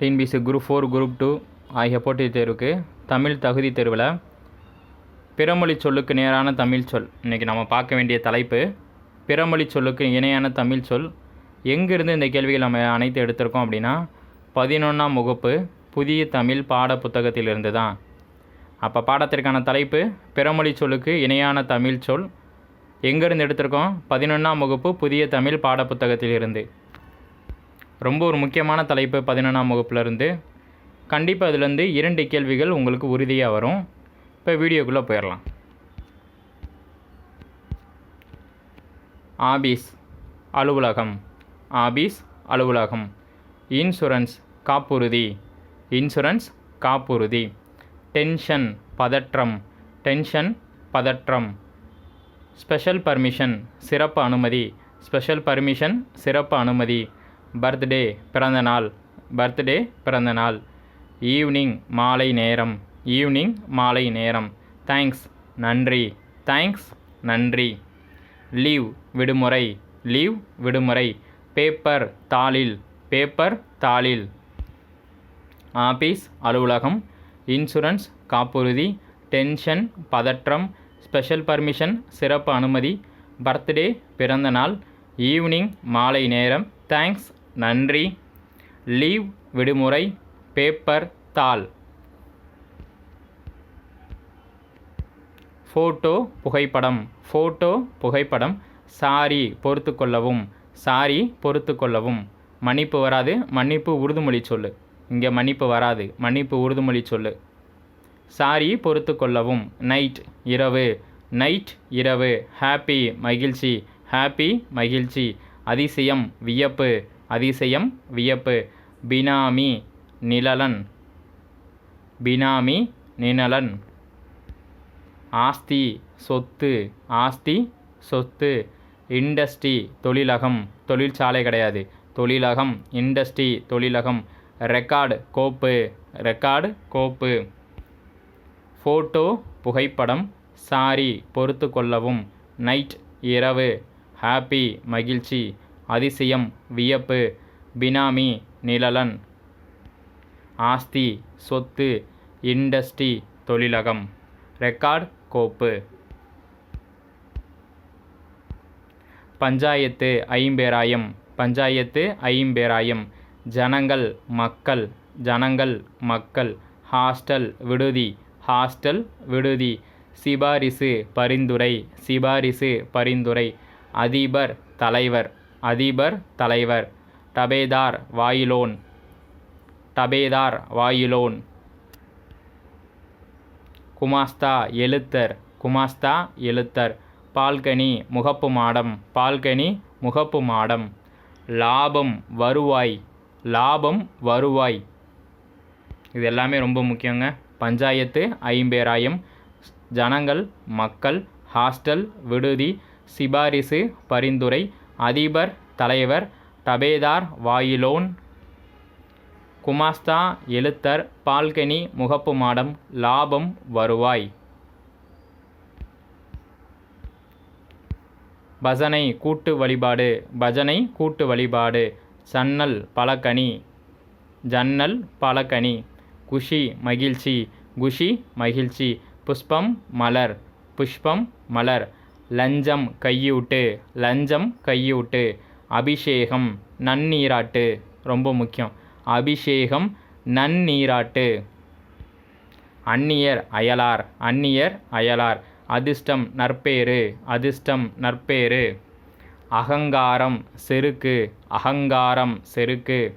TNPSC group four group two ஆகிய போட்டித் தேர்வுக்கு தமிழ் தகுதி தேர்வில் பிறமொழி சொல்லுக்கு நேரான தமிழ் சொல். இன்றைக்கி நம்ம பார்க்க வேண்டிய தலைப்பு பிறமொழி சொல்லுக்கு இணையான தமிழ் சொல். எங்கிருந்து இந்த கேள்விகள் நம்ம அனைத்து எடுத்திருக்கோம் அப்படின்னா பதினொன்றாம் வகுப்பு புதிய தமிழ் பாட புத்தகத்திலிருந்து தான். அப்போ பாடத்திற்கான தலைப்பு பிறமொழி சொல்லுக்கு இணையான தமிழ் சொல். எங்கேருந்து எடுத்திருக்கோம்? பதினொன்றாம் வகுப்பு புதிய தமிழ் பாட புத்தகத்திலிருந்து. ரொம்ப ஒரு முக்கியமான தலைப்பு பதினொன்றாம் வகுப்புலேருந்து. கண்டிப்பாக அதுலேருந்து இரண்டு கேள்விகள் உங்களுக்கு உறுதியாக வரும். இப்போ வீடியோக்குள்ளே போயிடலாம் ஆபீஸ் அலுவலகம். ஆபீஸ் அலுவலகம். இன்சூரன்ஸ் காப்புறுதி. இன்சூரன்ஸ் காப்புறுதி. டென்ஷன் பதற்றம். டென்ஷன் பதற்றம். ஸ்பெஷல் பர்மிஷன் சிறப்பு அனுமதி. ஸ்பெஷல் பர்மிஷன் சிறப்பு அனுமதி. பர்த்டே பிறந்தநாள் பர்த்டே பிறந்தநாள் ஈவினிங் மாலை நேரம். ஈவினிங் மாலை நேரம். தேங்க்ஸ் நன்றி. தேங்க்ஸ் நன்றி. லீவ் விடுமுறை. லீவ் விடுமுறை. பேப்பர் தாளில். பேப்பர் தாளில். ஆபீஸ் அலுவலகம். இன்சூரன்ஸ் காப்புறுதி. டென்ஷன் பதற்றம். ஸ்பெஷல் பர்மிஷன் சிறப்பு அனுமதி. பர்த்டே பிறந்தநாள் ஈவினிங் மாலை நேரம். தேங்க்ஸ் நன்றி. லீவ் விடுமுறை பேப்பர் தாள். ஃபோட்டோ புகைப்படம். ஃபோட்டோ புகைப்படம். சாரி பொறுத்து கொள்ளவும் சாரி பொறுத்து கொள்ளவும் மன்னிப்பு வராது. மன்னிப்பு உறுதுமொழி சொல்லு. இங்கே மன்னிப்பு வராது. மன்னிப்பு உறுதுமொழி சொல்லு. சாரி பொறுத்து கொள்ளவும் நைட் இரவு. நைட் இரவு. ஹாப்பி மகிழ்ச்சி. ஹாப்பி மகிழ்ச்சி. அதிசயம் வியப்பு. அதிசயம் வியப்பு. பினாமி நிழலன். பினாமி நிழலன். ஆஸ்தி சொத்து ஆஸ்தி சொத்து. இண்டஸ்ட்ரி தொழிலகம். தொழிற்சாலை கிடையாது. தொழிலகம் இண்டஸ்ட்ரி தொழிலகம். ரெக்கார்டு கோப்பு. ரெக்கார்டு கோப்பு. ஃபோட்டோ புகைப்படம். சாரி பொறுத்து கொள்ளவும். நைட் இரவு. ஹாப்பி மகிழ்ச்சி. அதிசயம் வியப்பு பினாமி நிழலன். ஆஸ்தி சொத்து இண்டஸ்ட்ரி தொழிலகம். ரெக்கார்ட் கோப்பு. பஞ்சாயத்து ஐம்பேராயம். பஞ்சாயத்து ஐம்பேராயம். ஜனங்கள் மக்கள். ஜனங்கள் மக்கள். ஹாஸ்டல் விடுதி. ஹாஸ்டல் விடுதி. சிபாரிசு பரிந்துரை. சிபாரிசு பரிந்துரை. அதிபர் தலைவர். அதிபர் தலைவர். டபேதார் வாயிலோன். டபேதார் வாயிலோன். குமாஸ்தா எழுத்தர். குமாஸ்தா எழுத்தர். பால்கனி முகப்பு மாடம். பால்கனி முகப்பு மாடம். லாபம் வருவாய். லாபம் வருவாய். இது எல்லாமே ரொம்ப முக்கியங்க. பஞ்சாயத்து ஐம்பேராயம். ஜனங்கள் மக்கள் ஹாஸ்டல் விடுதி சிபாரிசு பரிந்துரை அதிபர் தலைவர் டபேதார் வாயிலோன் குமாஸ்தா எழுத்தர் பால்கனி முகப்பு மாடம் லாபம் வருவாய். பஜனை கூட்டு வழிபாடு. பஜனை கூட்டு வழிபாடு. சன்னல் பலகனி ஜன்னல் பலகனி குஷி மகிழ்ச்சி. குஷி மகிழ்ச்சி. புஷ்பம் மலர். புஷ்பம் மலர். லஞ்சம் கையூட்டு லஞ்சம் கையூட்டு. அபிஷேகம் நன்னீராட்டு ரொம்ப முக்கியம். அபிஷேகம் நன்னீராட்டு. அந்நியர் அயலார் அந்நியர் அயலார். அதிர்ஷ்டம் நற்பேறு அதிர்ஷ்டம் நற்பேறு. அகங்காரம் செருக்கு அகங்காரம் செருக்கு.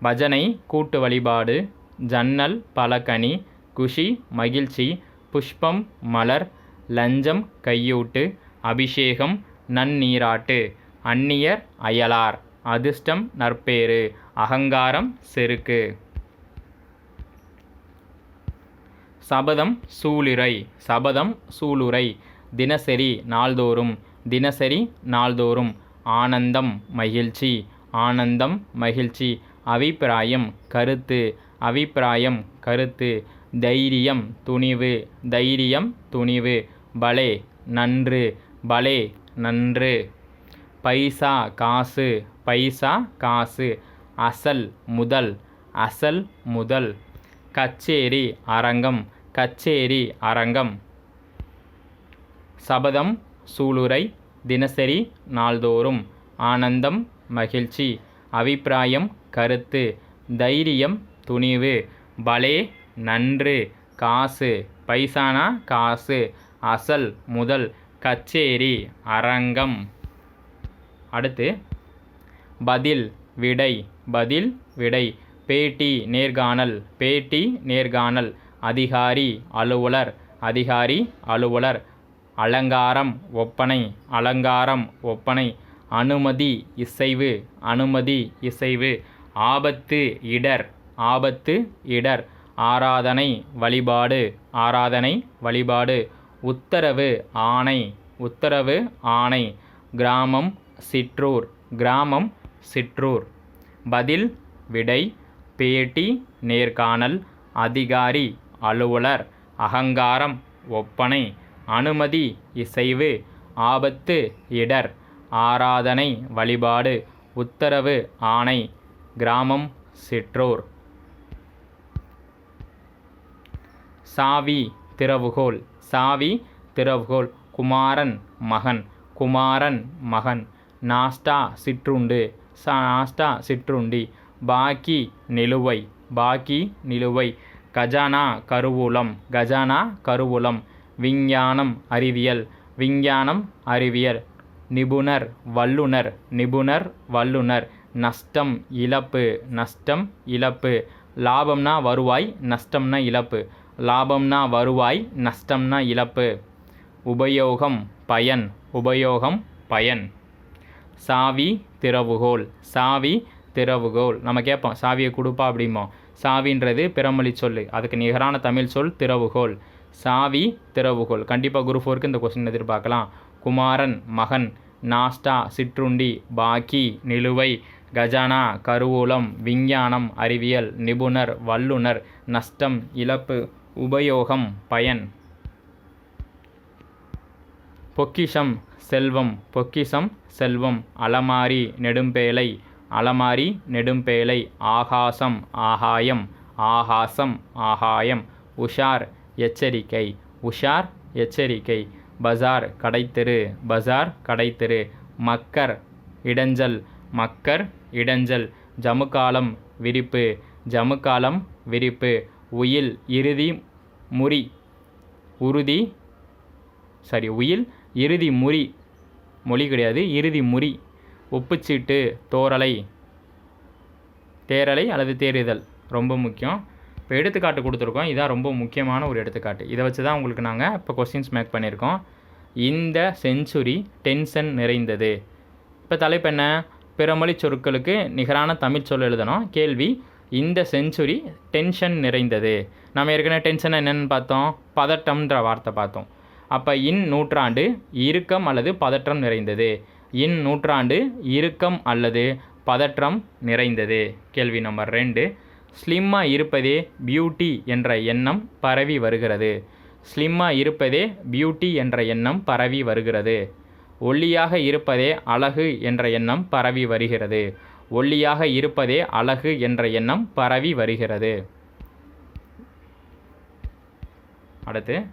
பஜனை கூட்டு வழிபாடு ஜன்னல் பலகனி குஷி மகிழ்ச்சி புஷ்பம் மலர் லஞ்சம் கையூட்டு அபிஷேகம் நன்னீராட்டு அந்நியர் அயலார் அதிர்ஷ்டம் நற்பேறு அகங்காரம் செருக்கு. சபதம் சூளுரை சபதம் சூளுரை தினசரி நாள்தோறும் தினசரி நாள்தோறும் ஆனந்தம் மகிழ்ச்சி ஆனந்தம் மகிழ்ச்சி அபிப்பிராயம் கருத்து அபிப்பிராயம் கருத்து தைரியம் துணிவு தைரியம் துணிவு பலே நன்று பலே நன்று. பைசா காசு பைசா காசு. அசல் முதல். அசல் முதல். கச்சேரி அரங்கம். கச்சேரி அரங்கம். சபதம் சூளுரை தினசரி நாள்தோறும். ஆனந்தம் மகிழ்ச்சி. அபிப்பிராயம் கருத்து. தைரியம் துணிவு. பலே நன்று. காசு. பைசானா காசு. அசல் முதல் கச்சேரி அரங்கம். அடுத்து பதில் விடை பதில் விடை பேட்டி நேர்காணல் பேட்டி நேர்காணல் அதிகாரி அலுவலர் அதிகாரி அலுவலர் அலங்காரம் ஒப்பனை அலங்காரம் ஒப்பனை அனுமதி இசைவு அனுமதி இசைவு ஆபத்து இடர் ஆபத்து இடர் ஆராதனை வழிபாடு ஆராதனை வழிபாடு உத்தரவு ஆணை உத்தரவு ஆணை. கிராமம் சிற்றூர் கிராமம் சிற்றூர். பதில் விடை பேட்டி நேர்காணல் அதிகாரி அலுவலர் அகங்காரம் ஒப்பனை அனுமதி இசைவு ஆபத்து இடர் ஆராதனை வழிபாடு உத்தரவு ஆணை. கிராமம் சிற்றூர். சாவி திறவுகோல். சாவி திறவுகோல் குமாரன் மகன் குமாரன் மகன் நாஸ்டா சிற்றுண்டு சா நாஸ்டா சிற்றுண்டி பாக்கி நிலுவை பாக்கி நிலுவை கஜானா கருவூலம் கஜானா கருவூலம் விஞ்ஞானம் அறிவியல் விஞ்ஞானம் அறிவியல் நிபுணர் வல்லுனர் நிபுணர் வல்லுனர் நஷ்டம் இழப்பு நஷ்டம் இழப்பு லாபம்னா வருவாய் நஷ்டம்னா இழப்பு லாபம்னா வருவாய் நஷ்டம்னா இழப்பு. உபயோகம் பயன். உபயோகம் பயன். சாவி திறவுகோல். சாவி திறவுகோல். நம்ம கேட்போம் சாவியை கொடுப்பா அப்படிமோ சாவின்றது பிறமொழி சொல் அதுக்கு நிகரான தமிழ் சொல் திறவுகோல். சாவி திறவுகோல். கண்டிப்பாக குரு ஃபோருக்கு இந்த கொஸ்டின் எதிர்பார்க்கலாம். குமாரன் மகன். நாஸ்டா சிற்றுண்டி பாக்கி நிலுவை. கஜானா கருவூலம். விஞ்ஞானம் அறிவியல். நிபுணர் வல்லுனர் நஷ்டம் இழப்பு. உபயோகம் பயன். பொக்கிஷம் செல்வம் பொக்கிஷம் செல்வம் அலமாரி நெடும்பேலை அலமாரி நெடும்பேலை ஆகாசம் ஆகாயம் ஆகாசம் ஆகாயம் உஷார் எச்சரிக்கை உஷார் எச்சரிக்கை பஜார் கடைத்தெரு பஜார் கடைத்தெரு மக்கர் இடைஞ்சல் மக்கர் இடைஞ்சல் ஜமுக்காலம் விரிப்பு ஜமுக்காலம் விரிப்பு உயில் இறுதி முறி உறுதி சாரி உயில் இறுதி முறி மொழி கிடையாது இறுதி முறி ஒப்புச்சீட்டு தோரலை தேரலை அல்லது தேறுதல் ரொம்ப முக்கியம். இப்போ எடுத்துக்காட்டு கொடுத்துருக்கோம் இதான் ரொம்ப முக்கியமான ஒரு எடுத்துக்காட்டு. இதை வச்சு தான் உங்களுக்கு நாங்கள் இப்போ கொஸ்டின்ஸ் மேக் பண்ணியிருக்கோம். இந்த செஞ்சுரி டென்ஷன் நிறைந்தது. இப்போ தலைப்பு என்ன? பிறமொழி சொற்களுக்கு நிகரான தமிழ் சொல் எழுதணும். கேள்வி இந்த செஞ்சுரி டென்ஷன் நிறைந்தது. நம்ம ஏற்கனவே டென்ஷன் என்னென்னு பார்த்தோம். பதட்டம்ன்ற வார்த்தை பார்த்தோம். அப்போ இன் நூற்றாண்டு இறுக்கம் அல்லது பதற்றம் நிறைந்தது. இன் நூற்றாண்டு இறுக்கம் அல்லது பதற்றம் நிறைந்தது. கேள்வி நம்பர் ரெண்டு. ஸ்லிம்மாக இருப்பதே பியூட்டி என்ற எண்ணம் பரவி வருகிறது. ஸ்லிம்மாக இருப்பதே பியூட்டி என்ற எண்ணம் பரவி வருகிறது. ஒல்லியாக இருப்பதே அழகு என்ற எண்ணம் பரவி வருகிறது. ஒல்லியாக இருப்பதே அழகு என்ற எண்ணம் பரவி வருகிறது. அடுத்து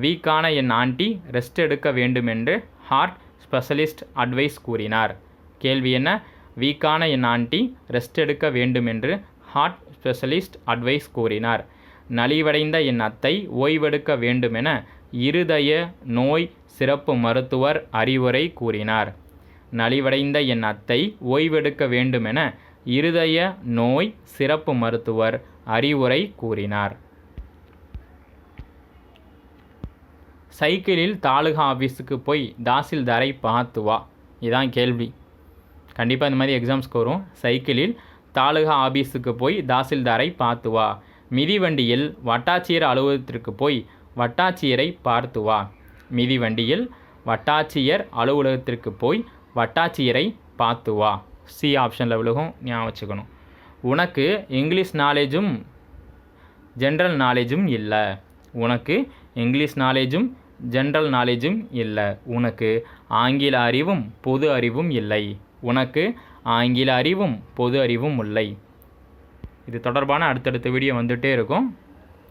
வீக்கான என் ஆண்டி ரெஸ்ட் எடுக்க வேண்டுமென்று ஹார்ட் ஸ்பெஷலிஸ்ட் அட்வைஸ் கூறினார். கேள்வி என்ன? வீக்கான என் ஆண்டி ரெஸ்ட் எடுக்க வேண்டுமென்று ஹார்ட் ஸ்பெஷலிஸ்ட் அட்வைஸ் கூறினார். நலிவடைந்த என் அத்தை ஓய்வெடுக்க வேண்டுமென இருதய நோய் சிறப்பு மருத்துவர் அறிவுரை கூறினார். நலிவடைந்த என் அத்தை ஓய்வெடுக்க வேண்டுமென இருதய நோய் சிறப்பு மருத்துவர் அறிவுரை கூறினார். சைக்கிளில் தாலுகா ஆஃபீஸுக்கு போய் தாசில்தாரை பார்த்து வா. இதான் கேள்வி. கண்டிப்பாக இந்த மாதிரி எக்ஸாம்ஸ்க்கு வரும். சைக்கிளில் தாலுகா ஆஃபீஸுக்கு போய் தாசில்தாரை பார்த்து வா. மிதிவண்டியில் வட்டாட்சியர் அலுவலகத்திற்கு போய் வட்டாட்சியரை பார்த்து வா. மிதிவண்டியில் வட்டாட்சியர் அலுவலகத்திற்கு போய் வட்டாட்சியரை பார்த்து வா. சி ஆப்ஷனில் விழுகும். ஞாபகம் வச்சுக்கணும். உனக்கு இங்கிலீஷ் நாலேஜும் ஜென்ரல் நாலேஜும் இல்லை. உனக்கு இங்கிலீஷ் நாலேஜும் ஜென்ரல் நாலேஜும் இல்லை. உனக்கு ஆங்கில அறிவும் பொது அறிவும் இல்லை. உனக்கு ஆங்கில அறிவும் பொது அறிவும் இல்லை. இது தொடர்பான அடுத்தடுத்த வீடியோ வந்துகிட்டே இருக்கும்.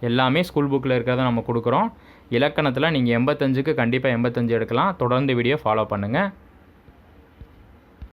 எல்லாமே ஸ்கூல் புக்கில் இருக்கிறத நம்ம கொடுக்குறோம். இலக்கணத்தில் நீங்கள் எண்பத்தஞ்சுக்கு கண்டிப்பாக எண்பத்தஞ்சு எடுக்கலாம். தொடர்ந்து வீடியோ ஃபாலோ பண்ணுங்கள்